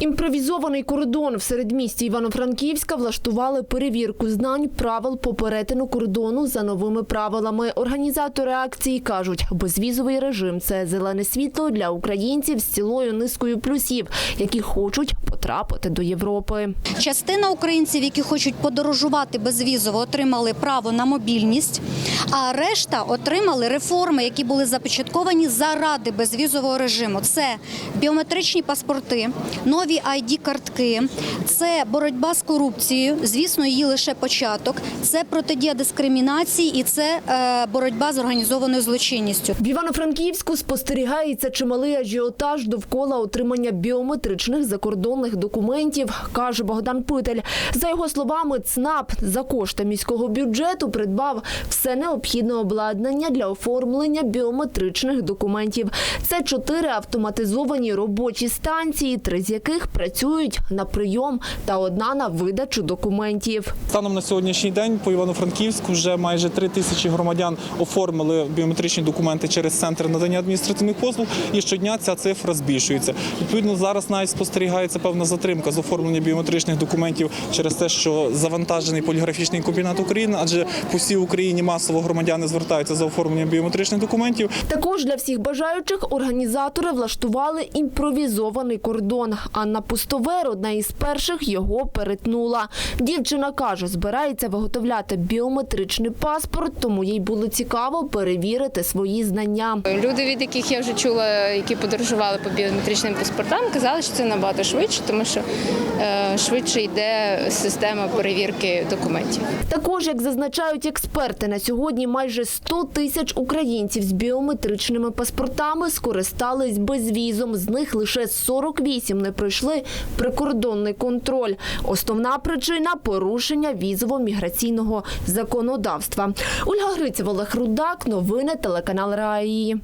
Імпровізований кордон в середмісті Івано-Франківська влаштували перевірку знань правил по перетину кордону за новими правилами. Організатори акції кажуть, безвізовий режим це зелене світло для українців з цілою низкою плюсів, які хочуть потрапити до Європи. Частина українців, які хочуть подорожувати безвізово, отримали право на мобільність, а решта отримали реформи, які були започатковані заради безвізового режиму. Це біометричні паспорти, нові id картки це боротьба з корупцією. Звісно, її лише початок. Це протидія дискримінації і це е, боротьба з організованою злочинністю. В Івано-Франківську спостерігається чималий ажіотаж довкола отримання біометричних закордонних документів, каже Богдан Питель. За його словами, ЦНАП за кошти міського бюджету придбав все необхідне обладнання для оформлення біометричних документів. Це чотири автоматизовані робочі станції, три з яких працюють на прийом та одна на видачу документів. Станом на сьогоднішній день по Івано-Франківську вже майже три тисячі громадян оформили біометричні документи через центр надання адміністративних послуг, і щодня ця цифра збільшується. Відповідно, зараз навіть спостерігається певна затримка з оформлення біометричних документів через те, що завантажений поліграфічний комбінат України, адже по всій Україні масово громадяни звертаються за оформленням біометричних документів. Також для всіх бажаючих організатори влаштували імпровізований кордон. Анна Пустовер, одна із перших, його перетнула. Дівчина каже, збирається виготовляти біометричний паспорт, тому їй було цікаво перевірити свої знання. Люди, від яких я вже чула, які подорожували по біометричним паспортам, казали, що це набагато швидше, тому що е, швидше йде система перевірки документів. Також, як зазначають експерти, на сьогодні майже 100 тисяч українців з біометричними паспортами скористались безвізом. З них лише 48 не пройшли прикордонний контроль. Основна причина порушення візово-міграційного законодавства. Ольга Грицева, Олег Рудак, новини телеканал Раї.